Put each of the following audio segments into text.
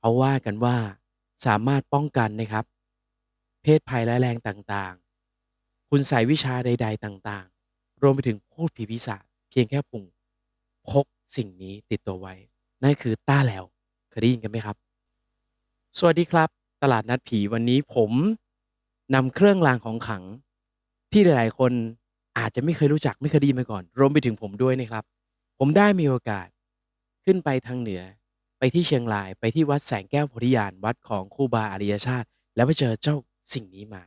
เขาว่ากันว่าสามารถป้องกันนะครับ เพศภัยร้ายแรงต่างๆ คุณใส่วิชาใด ๆ ต่างๆ รวมไปถึงพูดผีปีศาจเพียงแค่ปุ่งพกสิ่งนี้ติดตัวไว้ นั่นคือต้าแหลวเคยได้ยินกันไหมครับ สวัสดีครับ ตลาดนัดผีวันนี้ผมนำเครื่องรางของขลัง ที่หลายๆ คนอาจจะไม่เคยรู้จักไม่เคยได้ยินมาก่อน รวมไปถึงผมด้วยนะครับ ผมได้มีโอกาสขึ้นไปทางเหนือ ไปที่เชียงราย ไปที่วัดแสงแก้วโพธิญาณวัดของครูบาอริยชาติ แล้วไปเจอเจ้าสิ่งนี้มา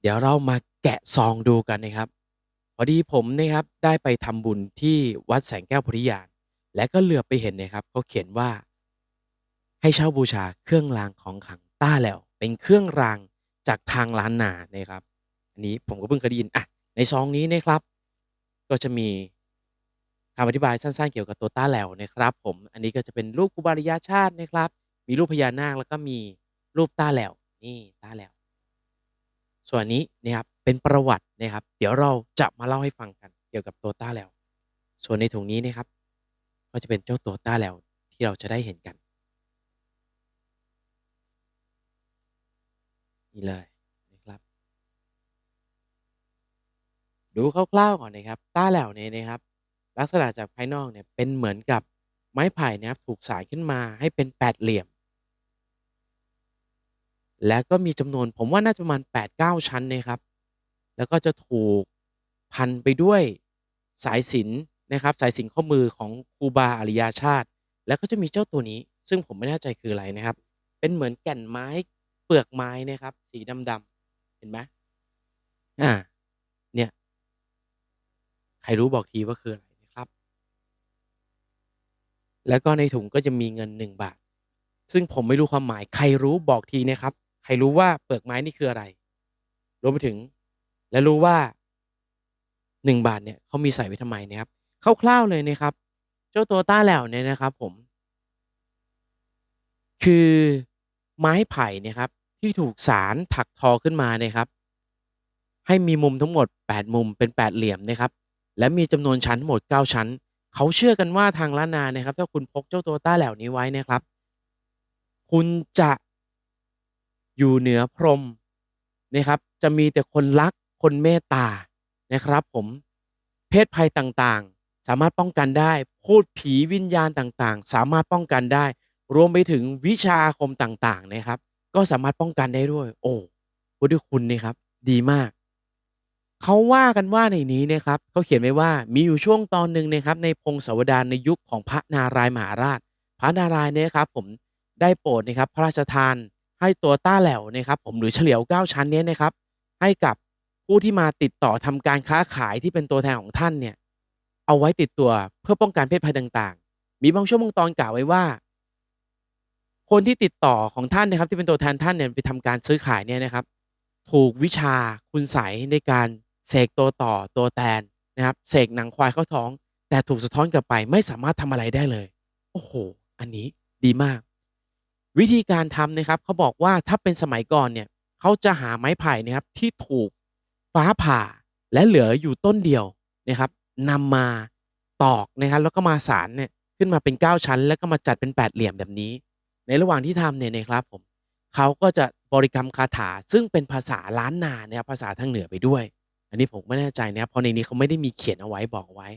เดี๋ยวเรามาแกะซองดูกันนะครับ พอดีผมนะครับได้ไปทำบุญที่วัดแสงแก้วโพธิญาณและก็เหลือบไปเห็นนะครับเขาเขียนว่า ให้เช่าบูชาเครื่องรางของขลังต้าแล้ว เป็นเครื่องรางจากทางล้านนานะครับ อันนี้ผมก็เพิ่งเคยได้ยินอะในซองนี้นะครับ ก็จะมี คำอธิบายสั้นๆ เกี่ยวกับตัวต้าแหลวนะครับ ผม อันนี้ก็จะเป็นรูปครูบาริยาชาตินะครับ มีรูปพญานาคแล้วก็มีรูปต้าแหลวนี่ต้าแหลวส่วนนี้นะครับเป็นประวัตินะครับ เดี๋ยวเราจะมาเล่าให้ฟังกันเกี่ยวกับตัวต้าแหลวส่วนในถุงนี้นะครับ ก็จะเป็นเจ้าตัวต้าแหลวที่เราจะได้เห็นกันนี่เลยนะครับ ดูคร่าวๆก่อนนะครับ ต้าแหลวเนี่ยนะครับ ลักษณะจากภายนอกเนี่ยเป็นเหมือนกับไม้ไผ่นะครับถูกสานขึ้นมาให้เป็นแปดเหลี่ยม แล้วก็มีจำนวนผมว่าน่าจะประมาณแปดเก้าชั้นนะครับ แล้วก็จะถูกพันไปด้วยสายสินนะครับ สายสินข้อมือของครูบาอริยาชาติ แล้วก็จะมีเจ้าตัวนี้ ซึ่งผมไม่แน่ใจคืออะไรนะครับ เป็นเหมือนแก่นไม้เปลือกไม้นะครับ สีดำๆเห็นไหมอ่า เนี่ย ใครรู้บอกทีว่าคืออะไร แล้วก็ในถุงก็จะมีเงินหนึ่งบาท ซึ่งผมไม่รู้ความหมาย ใครรู้บอกทีนะครับ ใครรู้ว่าเปลือกไม้นี่คืออะไร รวมไปถึง และรู้ว่าหนึ่งบาทเนี่ยเขามีใส่ไว้ทำไมนะครับคร่าวๆเลยนะครับ เจ้าตัวต้าแหลวเนี่ยนะครับ ผม คือไม้ไผ่เนี่ยครับ ที่ถูกสารถักทอขึ้นมาเนี่ยครับ ให้มีมุมทั้งหมด 8 มุมเป็นแปดเหลี่ยมนะครับ และมีจำนวนชั้นทั้งหมด 9 ชั้น เขาเชื่อกันว่าทางล้านนานะครับ ถ้าคุณพกเจ้าตัวต้าแหลวนี้ไว้นะครับ คุณจะอยู่เหนือพรมนะครับ จะมีแต่คนรักคนเมตตานะครับ ผมเพศภัยต่างๆ สามารถป้องกันได้ พูดผีวิญญาณต่างๆ สามารถป้องกันได้ รวมไปถึงวิชาอาคมต่างๆนะครับ ก็สามารถป้องกันได้ด้วย โอ้พุทธคุณนี่ครับ ดีมาก เขาว่ากันว่าในนี้นะครับ เขาเขียนไว้ว่ามีอยู่ช่วงตอนหนึ่งนะครับ ในพงศาวดารในยุคของพระนารายณ์มหาราช พระนารายณ์เนี่ยครับผมได้โปรดนะครับ พระราชทานให้ตัวต้าแหลวนะครับผมหรือเฉลียวเก้าชั้นเนี้นะครับ ให้กับผู้ที่มาติดต่อทำการค้าขายที่เป็นตัวแทนของท่านเนี่ยเอาไว้ติดตัวเพื่อป้องกันเพศภัยต่าง ๆ มีบางช่วงบางตอนกล่าวไว้ว่า คนที่ติดต่อของท่านนะครับ ที่เป็นตัวแทนท่านเนี่ยไปทำการซื้อขายเนี่ยนะครับ ถูกวิชาคุณใสยในการ เสกตัวต่อตัวแทนนะครับเสกหนังควายเข้าท้อง แต่ถูกสะท้อนกลับไปไม่สามารถทำอะไรได้เลย โอ้โห อันนี้ดีมาก วิธีการทำนะครับเขาบอกว่าถ้าเป็นสมัยก่อนเนี่ยเขาจะหาไม้ไผ่นะครับที่ถูกฟ้าผ่าและเหลืออยู่ต้นเดียวนะครับนำมาตอกนะครับแล้วก็มาสารเนี่ยขึ้นมาเป็น 9 ชั้น แล้วก็มาจัดเป็นแปดเหลี่ยมแบบนี้ ในระหว่างที่ทำเนี่ยนะครับผมเขาก็จะบริกรรมคาถาซึ่งเป็นภาษาล้านนานะครับภาษาทางเหนือไปด้วย อันนี้ผมไม่แน่ใจนะครับเพราะในนี้เขาไม่ได้มีเขียนเอาไว้บอกไว้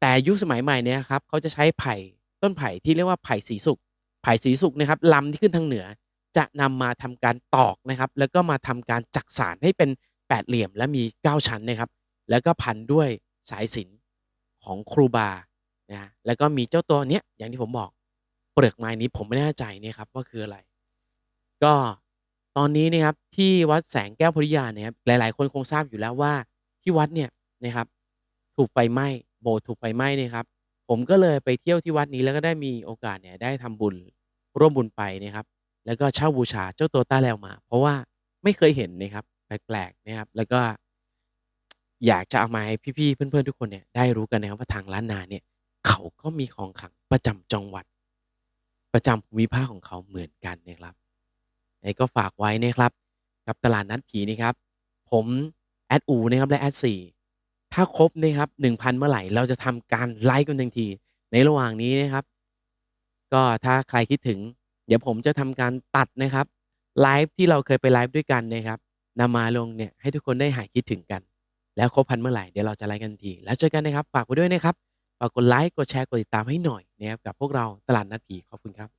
แต่ยุคสมัยใหม่เนี่ยครับเขาจะใช้ไผ่ต้นไผ่ที่เรียกว่าไผ่สีสุกไผ่สีสุกนะครับลำที่ขึ้นทางเหนือ จะนำมาทำการตอกนะครับ แล้วก็มาทำการจักสารให้เป็นแปดเหลี่ยมและมี9ชั้นนะครับ แล้วก็พันด้วยสายสินของครูบานะแล้วก็มีเจ้าตัวเนี้ยอย่างที่ผมบอกเปลือกไม้นี้ผมไม่แน่ใจเนี่ยครับว่าคืออะไร ก็ ตอนนี้นะครับที่วัดแสงแก้วโพธิญาเนี่ยครับหลาย ๆ คนคงทราบอยู่แล้วว่าที่วัดเนี่ยนะครับ ถูกไฟไหม้โบสถ์ถูกไฟไหม้เนี่ยครับ ผมก็เลยไปเที่ยวที่วัดนี้แล้วก็ได้มีโอกาสเนี่ยได้ทำบุญร่วมบุญไปนะครับ แล้วก็เช่าบูชาเจ้าตัวต้าแลวมา เพราะว่าไม่เคยเห็นนะครับแปลกๆนะครับ แล้วก็อยากจะเอามาให้พี่ๆเพื่อนๆทุกคนเนี่ยได้รู้กันนะครับว่าทางล้านนาเนี่ย เขาก็มีของขังประจำจังหวัด ประจำภูมิภาคของเขาเหมือนกันนะครับ ก็ฝากไว้นะครับ กับตลาดนัดผีนะครับ ผมแอดอูนะครับและแอดสี่ถ้าครบนะครับหนึ่งพันเมื่อไหร่เราจะทำการไลฟ์กันทันที ในระหว่างนี้นะครับ ก็ถ้าใครคิดถึง เดี๋ยวผมจะทำการตัดนะครับไลฟ์ที่เราเคยไปไลฟ์ด้วยกันนะครับนำมาลงเนี่ยให้ทุกคนได้หายคิดถึงกัน แล้วครบพันเมื่อไหร่เดี๋ยวเราจะไลฟ์กันที แล้วเจอกันนะครับ ฝากไว้ด้วยนะครับฝากกดไลค์กดแชร์กดติดตามให้หน่อยนะครับกับพวกเราตลาดนัดผีขอบคุณครับ